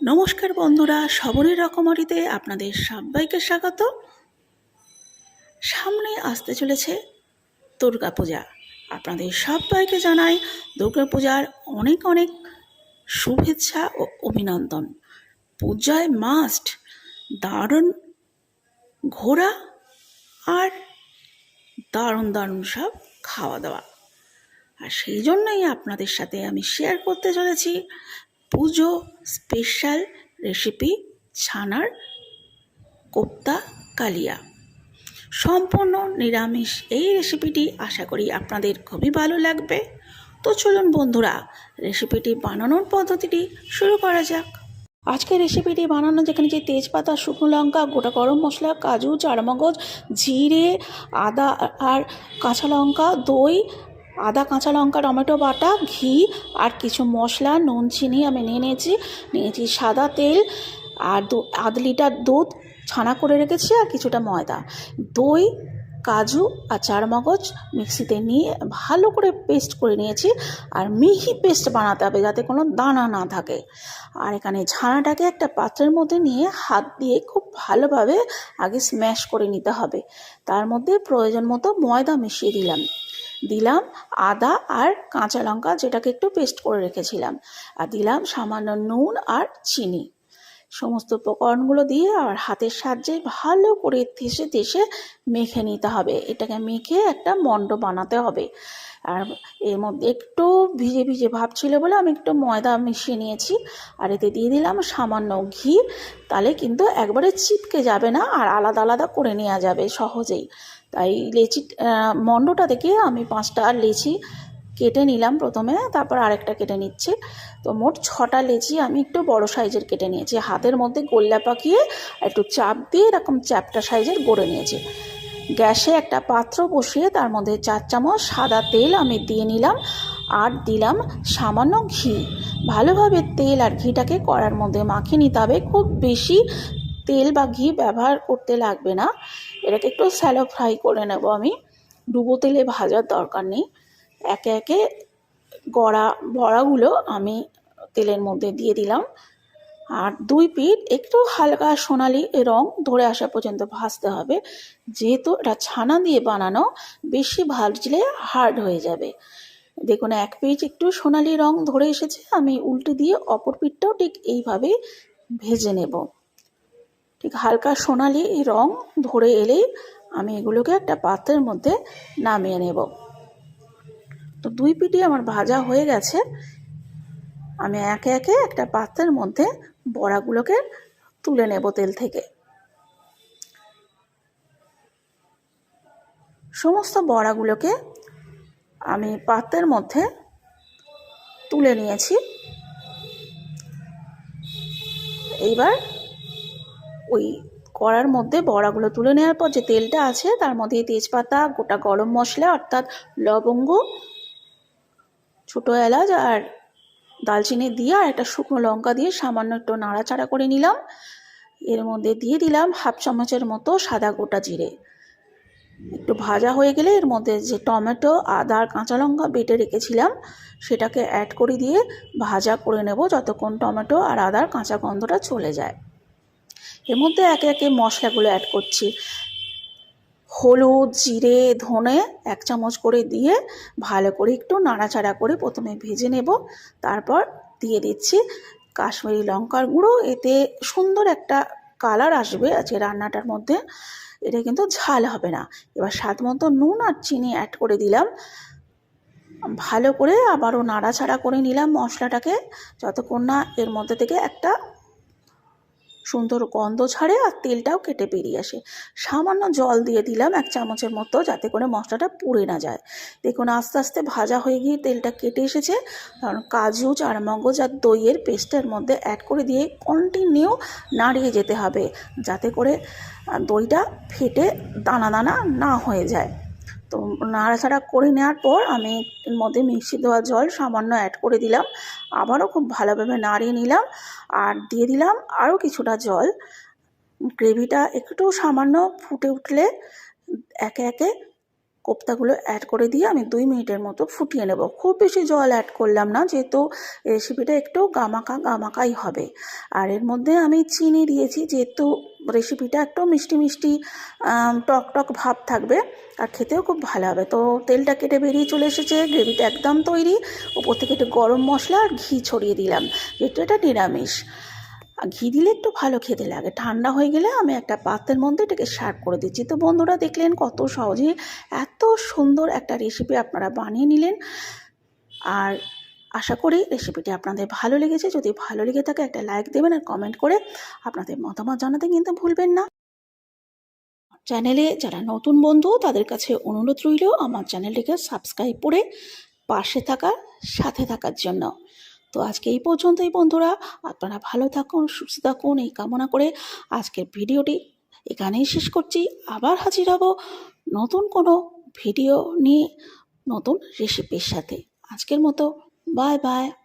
নমস্কার বন্ধুরা সবরের রকমারিতে আপনাদের সবাইকে স্বাগত। সামনে আসতে চলেছে দুর্গাপূজা। আপনাদের সবাইকে জানাই দুর্গা পূজার অনেক অনেক শুভেচ্ছা ও অভিনন্দন। পূজায় মাস্ট দারুণ ঘোরা আর দারুণ দারুণ সব খাওয়া দাওয়া। আর সেই জন্যই আপনাদের সাথে আমি শেয়ার করতে চলেছি পুজো স্পেশাল রেসিপি ছানার কোপ্তা কালিয়া। সম্পূর্ণ নিরামিষ এই রেসিপিটি আশা করি আপনাদের খুবই ভালো লাগবে। তো চলুন বন্ধুরা রেসিপিটি বানানোর পদ্ধতিটি শুরু করা যাক। আজকের রেসিপিটি বানানো যেখানে যে তেজপাতা, শুকনো লঙ্কা, গোটা গরম মশলা, কাজু, চারমগজ, জিরে, আদা আর কাঁচা লঙ্কা, দই আদা, কাঁচা লঙ্কা, টমেটো বাটা, ঘি আর কিছু মশলা, নুন, চিনি আমি নিয়ে নিয়েছি। নিয়েছি সাদা তেল আর দু, আধ লিটার দুধ ছানা করে রেখেছি আর কিছুটা ময়দা। দই, কাজু আর চারমগজ মিক্সিতে নিয়ে ভালো করে পেস্ট করে নিয়েছি আর মিহি পেস্ট বানাতে হবে যাতে কোনো দানা না থাকে। আর এখানে ছানাটাকে একটা পাত্রের মধ্যে নিয়ে হাত দিয়ে খুব ভালোভাবে আগে স্ম্যাশ করে নিতে হবে। তার মধ্যে প্রয়োজন মতো ময়দা মিশিয়ে দিলাম। দিলাম আদা আর কাঁচা লঙ্কা যেটাকে একটু পেস্ট করে রেখেছিলাম। আর দিলাম সামান্য নুন আর চিনি। সমস্ত উপকরণগুলো দিয়ে আর হাতের সাহায্যে ভালো করে থেসে থেসে মেখে নিতে হবে। এটাকে মেখে একটা মণ্ড বানাতে হবে। আর এর মধ্যে একটু ভিজে ভিজে ভাব ছিল বলে আমি একটু ময়দা মিশিয়ে নিয়েছি। আর এতে দিয়ে দিলাম সামান্য ঘি। তাহলে কিন্তু একবারে চিপকে যাবে না আর আলাদা আলাদা করে নেওয়া যাবে সহজেই। তাই লেচি মণ্ডটা থেকে আমি পাঁচটা লেচি কেটে নিলাম প্রথমে, তারপর আরেকটা কেটে নিচ্ছি। তো মোট ছটা লেচি আমি একটু বড় সাইজের কেটে নিয়েছি। হাতের মধ্যে গোল্লা পাকিয়ে একটু চাপ দিয়ে এরকম চ্যাপটা সাইজের গড়ে নিয়েছি। গ্যাসে একটা পাত্র বসিয়ে তার মধ্যে চার চামচ সাদা তেল আমি দিয়ে নিলাম আর দিলাম সামান্য ঘি। ভালোভাবে তেল আর ঘিটাকে কড়ার মধ্যে মাখিয়ে নিতে হবে। খুব বেশি তেল বা ঘি ব্যবহার করতে লাগবে না। এটাকে একটু স্যালো ফ্রাই করে নেব আমি। ডুবো তেলে ভাজার দরকার নেই। একে একে গড়া, বড়াগুলো আমি তেলের মধ্যে দিয়ে দিলাম। আর দুই পিঠ একটু হালকা সোনালি রং ধরে আসা পর্যন্ত ভাজতে হবে। যেহেতু এটা ছানা দিয়ে বানানো, বেশি ভাজলে হার্ড হয়ে যাবে। দেখুন, এক পিঠ একটু সোনালি রং ধরে এসেছে, আমি উল্টে দিয়ে অপর পিঠটাও ঠিক এইভাবে ভেজে নেব। ঠিক হালকা সোনালি রং ধরে এলেই আমি এগুলোকে একটা পাত্রের মধ্যে নামিয়ে নেব। তো দুই পিঠি আমার ভাজা হয়ে গেছে। আমি একে একে একটা পাত্রের মধ্যে বড়াগুলোকে তুলে নেব তেল থেকে। সমস্ত বড়াগুলোকে আমি পাত্রের মধ্যে তুলে নিয়েছি। এইবার ওই কড়ার মধ্যে বড়াগুলো তুলে নেওয়ার পর যে তেলটা আছে, তার মধ্যে তেজপাতা, গোটা গরম মশলা, অর্থাৎ লবঙ্গ ছোটো এলাচ আর দালচিনি দিয়ে আর একটা শুকনো লঙ্কা দিয়ে সামান্য একটু নাড়াচাড়া করে নিলাম। এর মধ্যে দিয়ে দিলাম হাফ চামচের মতো সাদা গোটা জিরে। একটু ভাজা হয়ে গেলে এর মধ্যে যে টমেটো, আদা আর কাঁচা লঙ্কা বেটে রেখেছিলাম, সেটাকে অ্যাড করে দিয়ে ভাজা করে নেব যতক্ষণ টমেটো আর আদার কাঁচা গন্ধটা চলে যায়। এর মধ্যে একে একে মশলাগুলো অ্যাড করছি। হলুদ, জিরে, ধনে এক চামচ করে দিয়ে ভালো করে একটু নাড়াচাড়া করে প্রথমে ভেজে নেব। তারপর দিয়ে দিচ্ছি কাশ্মীরি লঙ্কার গুঁড়ো। এতে সুন্দর একটা কালার আসবে আজকে রান্নাটার মধ্যে। এটা কিন্তু ঝাল হবে না। এবার স্বাদ মতো নুন আর চিনি অ্যাড করে দিলাম। ভালো করে আবারও নাড়াচাড়া করে নিলাম মশলাটাকে। যতক্ষণ না এর মধ্যে থেকে একটা সুন্দর গন্ধ ছাড়ে আর তেলটাও কেটে বেরিয়ে আসে। সামান্য জল দিয়ে দিলাম এক চামচের মতো যাতে করে মশলাটা পুড়ে না যায়। দেখুন, আস্তে আস্তে ভাজা হয়ে গিয়ে তেলটা কেটে এসেছে। কারণ কাজু, চারমগজ আর দইয়ের পেস্টের মধ্যে অ্যাড করে দিয়ে কন্টিনিউ নাড়িয়ে যেতে হবে। যাতে করে দইটা ফেটে দানা দানা না হয়ে যায়। তো নাড়াচাড়া করে নেওয়ার পর আমি এর মধ্যে মিক্সি দেওয়া জল সামান্য অ্যাড করে দিলাম। আবারও খুব ভালোভাবে নাড়িয়ে নিলাম আর দিয়ে দিলাম আরও কিছুটা জল। গ্রেভিটা একটু সামান্য ফুটে উঠলে একে একে কোপ্তাগুলো অ্যাড করে দিয়ে আমি দুই মিনিটের মতো ফুটিয়ে নেব। খুব বেশি জল অ্যাড করলাম না, যেহেতু রেসিপিটা একটু গামাকা গামাকাই হবে। আর এর মধ্যে আমি চিনি দিয়েছি, যেহেতু রেসিপিটা একটু মিষ্টি মিষ্টি টক টক ভাব থাকবে আর খেতেও খুব ভালো হবে। তো তেলটা কেটে বেরিয়ে চলে এসেছে, গ্রেভিটা একদম তৈরি। উপর থেকে একটু গরম মশলা আর ঘি ছড়িয়ে দিলাম, যেহেতু এটা নিরামিষ। ঘি দিলে একটু ভালো খেতে লাগে। ঠান্ডা হয়ে গেলে আমি একটা পাত্রের মধ্যে এটাকে সার্ভ করে দিচ্ছি। তো বন্ধুরা দেখলেন কত সহজে এত সুন্দর একটা রেসিপি আপনারা বানিয়ে নিলেন। আর আশা করি রেসিপিটি আপনাদের ভালো লেগেছে। যদি ভালো লেগে থাকে একটা লাইক দেবেন আর কমেন্ট করে আপনাদের মতামত জানাতে কিন্তু ভুলবেন না। চ্যানেলে যারা নতুন বন্ধু, তাদের কাছে অনুরোধ রইল আমার চ্যানেলটিকে সাবস্ক্রাইব করে পাশে থাকা সাথে থাকার জন্য। তো আজকে এই পর্যন্তই বন্ধুরা। আপনারা ভালো থাকুন, সুস্থ থাকুন, এই কামনা করে আজকের ভিডিওটি এখানেই শেষ করছি। আবার হাজির হব নতুন কোনো ভিডিও নিয়ে, নতুন রেসিপির সাথে। আজকের মতো 拜拜。